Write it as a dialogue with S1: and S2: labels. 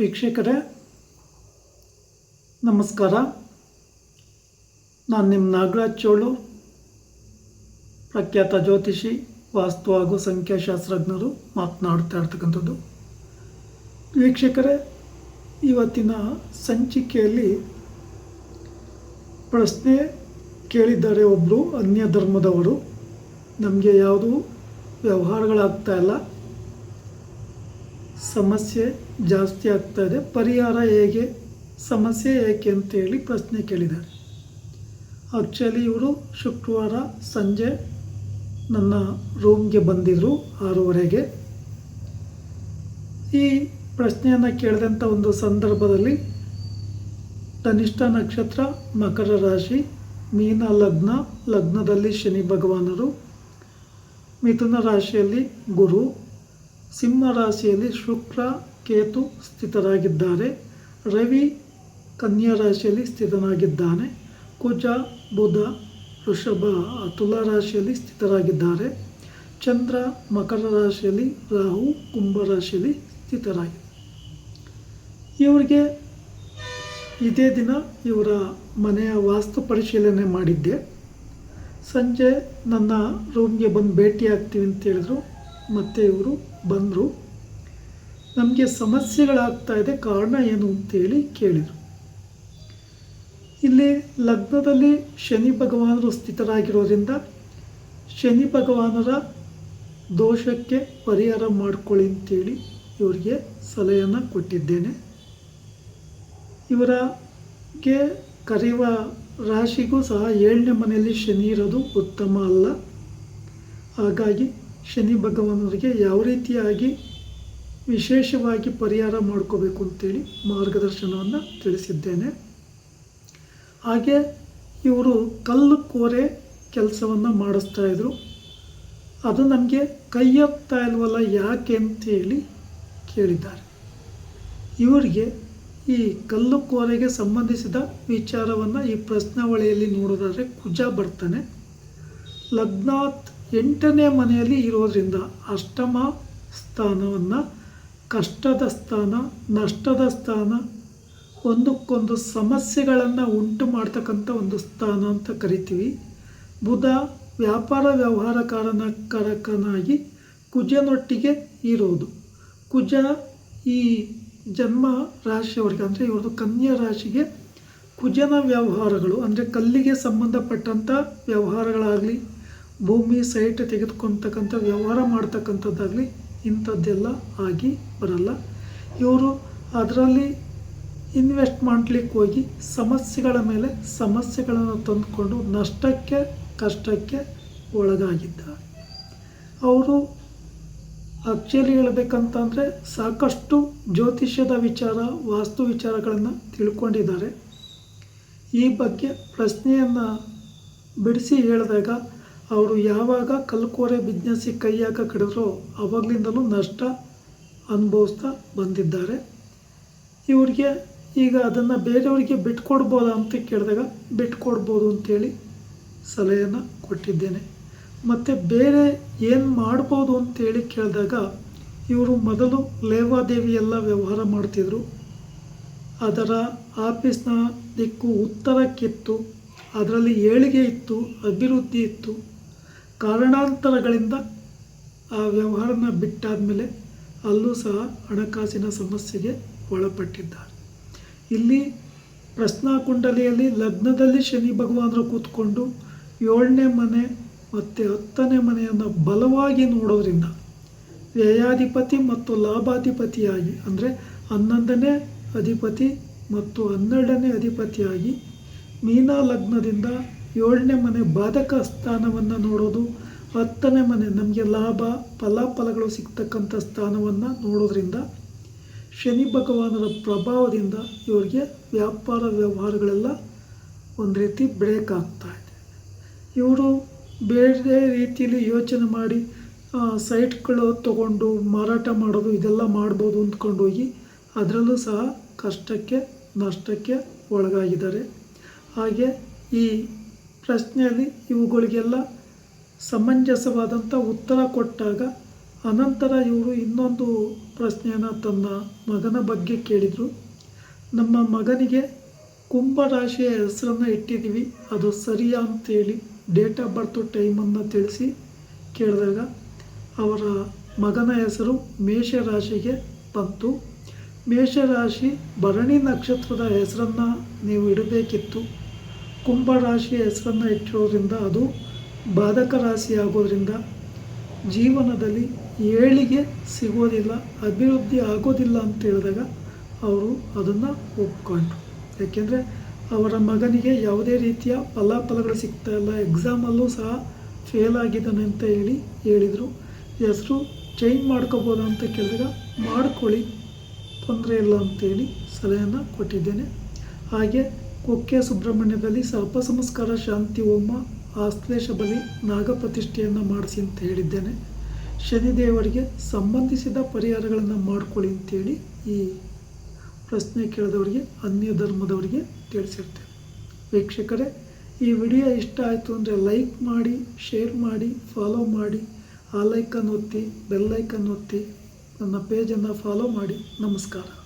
S1: ವೀಕ್ಷಕರೇ, ನಮಸ್ಕಾರ. ನಾನು ನಿಮ್ಮ ನಾಗರಾಜ್ ಚೋಳು, ಪ್ರಖ್ಯಾತ ಜ್ಯೋತಿಷಿ, ವಾಸ್ತು ಹಾಗೂ ಸಂಖ್ಯಾಶಾಸ್ತ್ರಜ್ಞರು ಮಾತನಾಡ್ತಾ ಇರ್ತಕ್ಕಂಥದ್ದು. ವೀಕ್ಷಕರೇ, ಇವತ್ತಿನ ಸಂಚಿಕೆಯಲ್ಲಿ ಪ್ರಶ್ನೆ ಕೇಳಿದ್ದಾರೆ ಒಬ್ಬರು ಅನ್ಯ ಧರ್ಮದವರು ನಮಗೆ ಯಾವುದೂ ವ್ಯವಹಾರಗಳಾಗ್ತಾ ಇಲ್ಲ. ಸಮಸ್ಯೆ ಜಾಸ್ತಿ ಆಗ್ತಾ ಇದೆ. ಪರಿಹಾರ ಹೇಗೆ, ಸಮಸ್ಯೆ ಏಕೆ ಅಂತೇಳಿ ಪ್ರಶ್ನೆ ಕೇಳಿದ್ದಾರೆ. ಆ್ಯಕ್ಚುಲಿ ಇವರು ಶುಕ್ರವಾರ ಸಂಜೆ ನನ್ನ ರೂಮ್ಗೆ ಬಂದಿದ್ದರು ಆರೂವರೆಗೆ. ಈ ಪ್ರಶ್ನೆಯನ್ನು ಕೇಳಿದಂಥ ಒಂದು ಸಂದರ್ಭದಲ್ಲಿ ತನಿಷ್ಠ ನಕ್ಷತ್ರ, ಮಕರ ರಾಶಿ, ಮೀನ ಲಗ್ನ, ಲಗ್ನದಲ್ಲಿ ಶನಿ ಭಗವಾನರು, ಮಿಥುನ ರಾಶಿಯಲ್ಲಿ ಗುರು ಸಿಂಹ ರಾಶಿಯಲ್ಲಿ ಶುಕ್ರ, ಕೇತು ಸ್ಥಿತರಾಗಿದ್ದಾರೆ. ರವಿ ಕನ್ಯಾ ರಾಶಿಯಲ್ಲಿ ಸ್ಥಿತನಾಗಿದ್ದಾನೆ. ಕುಜ, ಬುಧ, ವೃಷಭ, ತುಲಾ ರಾಶಿಯಲ್ಲಿ ಸ್ಥಿತರಾಗಿದ್ದಾರೆ. ಚಂದ್ರ, ಮಕರ ರಾಶಿಯಲ್ಲಿ ರಾಹು, ಕುಂಭ ರಾಶಿಯಲ್ಲಿ ಸ್ಥಿತರಾಗಿದೆ. ಇವರಿಗೆ ಇದೇ ದಿನ ಇವರ ಮನೆಯ ವಾಸ್ತು ಪರಿಶೀಲನೆ ಮಾಡಿದ್ದೆ. ಸಂಜೆ ನನ್ನ ರೂಮ್ಗೆ ಬಂದು ಭೇಟಿ ಆಗ್ತೀವಿ ಅಂತ ಹೇಳಿದ್ರು. ಮತ್ತು ಇವರು ಬಂದರು. ನಮಗೆ ಸಮಸ್ಯೆಗಳಾಗ್ತಾ ಇದೆ, ಕಾರಣ ಏನು ಅಂತೇಳಿ ಕೇಳಿದರು. ಇಲ್ಲಿ ಲಗ್ನದಲ್ಲಿ ಶನಿ ಭಗವಾನರು ಸ್ಥಿತರಾಗಿರೋದ್ರಿಂದ ಶನಿ ಭಗವಾನರ ದೋಷಕ್ಕೆ ಪರಿಹಾರ ಮಾಡಿಕೊಳ್ಳಿ ಅಂತೇಳಿ ಇವರಿಗೆ ಸಲಹೆಯನ್ನು ಕೊಟ್ಟಿದ್ದೇನೆ. ಇವರಿಗೆ ಕರೆಯುವ ರಾಶಿಗೂ ಸಹ ಏಳನೇ ಮನೆಯಲ್ಲಿ ಶನಿ ಇರೋದು ಉತ್ತಮ ಅಲ್ಲ. ಹಾಗಾಗಿ ಶನಿ ಭಗವಾನರಿಗೆ ಯಾವ ರೀತಿಯಾಗಿ ವಿಶೇಷವಾಗಿ ಪರಿಹಾರ ಮಾಡ್ಕೋಬೇಕು ಅಂತೇಳಿ ಮಾರ್ಗದರ್ಶನವನ್ನು ತಿಳಿಸಿದ್ದೇನೆ. ಹಾಗೆ ಇವರು ಕಲ್ಲು ಕೋರೆ ಕೆಲಸವನ್ನು ಮಾಡಿಸ್ತಾ ಇದ್ರು. ಅದು ನಮಗೆ ಕೈಯೊಪ್ತಾ ಇಲ್ವಲ್ಲ ಯಾಕೆ ಅಂತೇಳಿ ಕೇಳಿದ್ದಾರೆ. ಇವರಿಗೆ ಈ ಕಲ್ಲು ಕೋರೆಗೆ ಸಂಬಂಧಿಸಿದ ವಿಚಾರವನ್ನು ಈ ಪ್ರಶ್ನಾವಳಿಯಲ್ಲಿ ನೋಡೋದಾದರೆ ಕುಜ ಬರ್ತಾನೆ. ಲಗ್ನಾತ್ ಎಂಟನೇ ಮನೆಯಲ್ಲಿ ಇರೋದರಿಂದ ಅಷ್ಟಮ ಸ್ಥಾನವನ್ನು ಕಷ್ಟದ ಸ್ಥಾನ, ನಷ್ಟದ ಸ್ಥಾನ, ಒಂದಕ್ಕೊಂದು ಸಮಸ್ಯೆಗಳನ್ನು ಉಂಟು ಮಾಡ್ತಕ್ಕಂಥ ಒಂದು ಸ್ಥಾನ ಅಂತ ಕರಿತೀವಿ. ಬುಧ ವ್ಯಾಪಾರ ವ್ಯವಹಾರಕಾರನಕಾರಕನಾಗಿ ಕುಜನೊಟ್ಟಿಗೆ ಇರೋದು. ಕುಜ ಈ ಜನ್ಮ ರಾಶಿಯವರಿಗೆ ಅಂದರೆ ಇವ್ರದ್ದು ಕನ್ಯಾ ರಾಶಿಗೆ ಕುಜನ ವ್ಯವಹಾರಗಳು ಅಂದರೆ ಕಲ್ಲಿಗೆ ಸಂಬಂಧಪಟ್ಟಂಥ ವ್ಯವಹಾರಗಳಾಗಲಿ ಭೂಮಿ ಸೈಟ್ ತೆಗೆದುಕೊಳ್ತಕ್ಕಂಥ ವ್ಯವಹಾರ ಮಾಡ್ತಕ್ಕಂಥದ್ದಾಗಲಿ ಇಂಥದ್ದೆಲ್ಲ ಆಗಿ ಬರಲ್ಲ. ಇವರು ಅದರಲ್ಲಿ ಇನ್ವೆಸ್ಟ್ ಮಾಡಲಿಕ್ಕೆ ಹೋಗಿ ಸಮಸ್ಯೆಗಳ ಮೇಲೆ ಸಮಸ್ಯೆಗಳನ್ನು ತಂದುಕೊಂಡು ನಷ್ಟಕ್ಕೆ, ಕಷ್ಟಕ್ಕೆ ಒಳಗಾಗಿದ್ದಾರೆ ಅವರು ಆ್ಯಕ್ಚುಲಿ ಹೇಳಬೇಕಂತಂದರೆ ಸಾಕಷ್ಟು ಜ್ಯೋತಿಷ್ಯದ ವಿಚಾರ, ವಾಸ್ತು ವಿಚಾರಗಳನ್ನು ತಿಳ್ಕೊಂಡಿದ್ದಾರೆ. ಈ ಬಗ್ಗೆ ಪ್ರಶ್ನೆಯನ್ನು ಬಿಡಿಸಿ ಹೇಳಿದಾಗ ಅವರು ಯಾವಾಗ ಕಲ್ಕೋರೆ ಬಿಸ್ನೆಸ್ಸಿಗೆ ಕೈ ಹಾಕ ಕಡಿದ್ರೋ ಅವಾಗಲಿಂದಲೂ ನಷ್ಟ ಅನುಭವಿಸ್ತಾ ಬಂದಿದ್ದಾರೆ. ಇವ್ರಿಗೆ ಈಗ ಅದನ್ನು ಬೇರೆಯವರಿಗೆ ಬಿಟ್ಕೊಡ್ಬೋದಾ ಅಂತ ಕೇಳಿದಾಗ ಬಿಟ್ಕೊಡ್ಬೋದು ಅಂತೇಳಿ ಸಲಹೆಯನ್ನು ಕೊಟ್ಟಿದ್ದೇನೆ. ಮತ್ತು ಬೇರೆ ಏನು ಮಾಡ್ಬೋದು ಅಂತೇಳಿ ಕೇಳಿದಾಗ ಇವರು ಮೊದಲು ಲೇವಾದೇವಿ ಎಲ್ಲ ವ್ಯವಹಾರ ಮಾಡ್ತಿದ್ರು. ಅದರ ಆಫೀಸ್ನ ದಿಕ್ಕು ಉತ್ತರಕ್ಕಿತ್ತು. ಅದರಲ್ಲಿ ಏಳಿಗೆ ಇತ್ತು, ಅಭಿವೃದ್ಧಿ ಇತ್ತು. ಕಾರಣಾಂತರಗಳಿಂದ ಆ ವ್ಯವಹಾರನ ಬಿಟ್ಟಾದಮೇಲೆ ಅಲ್ಲೂ ಸಹ ಹಣಕಾಸಿನ ಸಮಸ್ಯೆಗೆ ಒಳಪಟ್ಟಿದ್ದಾರೆ. ಇಲ್ಲಿ ಪ್ರಶ್ನಾ ಕುಂಡಲಿಯಲ್ಲಿ ಲಗ್ನದಲ್ಲಿ ಶನಿ ಭಗವಾನರು ಕೂತ್ಕೊಂಡು ಏಳನೇ ಮನೆ ಮತ್ತು ಹತ್ತನೇ ಮನೆಯನ್ನು ಬಲವಾಗಿ ನೋಡೋದ್ರಿಂದ ವ್ಯಯಾಧಿಪತಿ ಮತ್ತು ಲಾಭಾಧಿಪತಿಯಾಗಿ ಅಂದರೆ ಹನ್ನೊಂದನೇ ಅಧಿಪತಿ ಮತ್ತು ಹನ್ನೆರಡನೇ ಅಧಿಪತಿಯಾಗಿ ಮೀನಾ ಲಗ್ನದಿಂದ ಏಳನೇ ಮನೆ ಬಾಧಕ ಸ್ಥಾನವನ್ನು ನೋಡೋದು, ಹತ್ತನೇ ಮನೆ ನಮಗೆ ಲಾಭ, ಫಲಾಫಲಗಳು ಸಿಗ್ತಕ್ಕಂಥ ಸ್ಥಾನವನ್ನು ನೋಡೋದ್ರಿಂದ, ಶನಿ ಭಗವಾನರ ಪ್ರಭಾವದಿಂದ ಇವರಿಗೆ ವ್ಯಾಪಾರ ವ್ಯವಹಾರಗಳೆಲ್ಲ ಒಂದು ರೀತಿ ಬ್ರೇಕ್ ಆಗ್ತಾ ಇದೆ. ಇವರು ಬೇರೆ ರೀತಿಯಲ್ಲಿ ಯೋಚನೆ ಮಾಡಿ ಸೈಟ್ಗಳು ತಗೊಂಡು ಮಾರಾಟ ಮಾಡೋದು ಇದೆಲ್ಲ ಮಾಡ್ಬೋದು ಅಂದ್ಕೊಂಡು ಹೋಗಿ, ಅದರಲ್ಲೂ ಸಹ ಕಷ್ಟಕ್ಕೆ, ನಷ್ಟಕ್ಕೆ ಒಳಗಾಗಿದ್ದಾರೆ. ಹಾಗೆ ಈ ಪ್ರಶ್ನೆಯಲ್ಲಿ ಇವುಗಳಿಗೆಲ್ಲ ಸಮಂಜಸವಾದಂಥ ಉತ್ತರ ಕೊಟ್ಟಾಗ ಅನಂತರ ಇವರು ಇನ್ನೊಂದು ಪ್ರಶ್ನೆಯನ್ನು ತನ್ನ ಮಗನ ಬಗ್ಗೆ ಕೇಳಿದರು. ನಮ್ಮ ಮಗನಿಗೆ ಕುಂಭರಾಶಿಯ ಹೆಸರನ್ನು ಇಟ್ಟಿದ್ದೀವಿ, ಅದು ಸರಿಯಾ ಅಂತೇಳಿ ಡೇಟ್ ಆಫ್ ಬರ್ತು ಟೈಮನ್ನು ತಿಳಿಸಿ ಕೇಳಿದಾಗ ಅವರ ಮಗನ ಹೆಸರು ಮೇಷರಾಶಿಗೆ ಬಂತು. ಮೇಷರಾಶಿ ಭರಣಿ ನಕ್ಷತ್ರದ ಹೆಸರನ್ನು ನೀವು ಇಡಬೇಕಿತ್ತು. ಕುಂಭರಾಶಿಯ ಹೆಸರನ್ನು ಇಟ್ಟಿರೋದ್ರಿಂದ ಅದು ಬಾಧಕ ರಾಶಿ ಆಗೋದ್ರಿಂದ ಜೀವನದಲ್ಲಿ ಏಳಿಗೆ ಸಿಗೋದಿಲ್ಲ, ಅಭಿವೃದ್ಧಿ ಆಗೋದಿಲ್ಲ ಅಂತ ಹೇಳಿದಾಗ ಅವರು ಅದನ್ನು ಒಪ್ಕೊಂಡ್ರು. ಯಾಕೆಂದರೆ ಅವರ ಮಗನಿಗೆ ಯಾವುದೇ ರೀತಿಯ ಫಲಾಫಲಗಳು ಸಿಗ್ತಾ ಇಲ್ಲ ಎಕ್ಸಾಮಲ್ಲೂ ಸಹ ಫೇಲ್ ಆಗಿದ್ದಾನೆ ಅಂತ ಹೇಳಿ ಹೇಳಿದರು. ಹೆಸರು ಚೇಂಜ್ ಮಾಡ್ಕೋಬೋದಾ ಅಂತ ಕೇಳಿದಾಗ ಮಾಡ್ಕೊಳ್ಳಿ, ತೊಂದರೆ ಇಲ್ಲ ಅಂತೇಳಿ ಸಲಹೆಯನ್ನು ಕೊಟ್ಟಿದ್ದೇನೆ. ಹಾಗೆ ಕುಕ್ಕೆ ಸುಬ್ರಹ್ಮಣ್ಯದಲ್ಲಿ ಸರ್ಪ ಸಂಸ್ಕಾರ ಶಾಂತಿ ಹೋಮ ಆಶ್ಲೇಷ ಬಲಿ ನಾಗಪ್ರತಿಷ್ಠೆಯನ್ನು ಮಾಡಿಸಿ ಅಂತ ಹೇಳಿದ್ದೇನೆ. ಶನಿದೇವರಿಗೆ ಸಂಬಂಧಿಸಿದ ಪರಿಹಾರಗಳನ್ನು ಮಾಡಿಕೊಳ್ಳಿ ಅಂತೇಳಿ ಈ ಪ್ರಶ್ನೆ ಕೇಳಿದವರಿಗೆ, ಅನ್ಯ ಧರ್ಮದವರಿಗೆ ತಿಳಿಸಿರ್ತೇನೆ. ವೀಕ್ಷಕರೇ, ಈ ವಿಡಿಯೋ ಇಷ್ಟ ಆಯಿತು ಅಂದರೆ ಲೈಕ್ ಮಾಡಿ, ಶೇರ್ ಮಾಡಿ, ಫಾಲೋ ಮಾಡಿ, ಆ ಲೈಕನ್ನು ಒತ್ತಿ ಬೆಲ್ಲೈಕನ್ನು ಒತ್ತಿ ನನ್ನ ಪೇಜನ್ನು ಫಾಲೋ ಮಾಡಿ. ನಮಸ್ಕಾರ.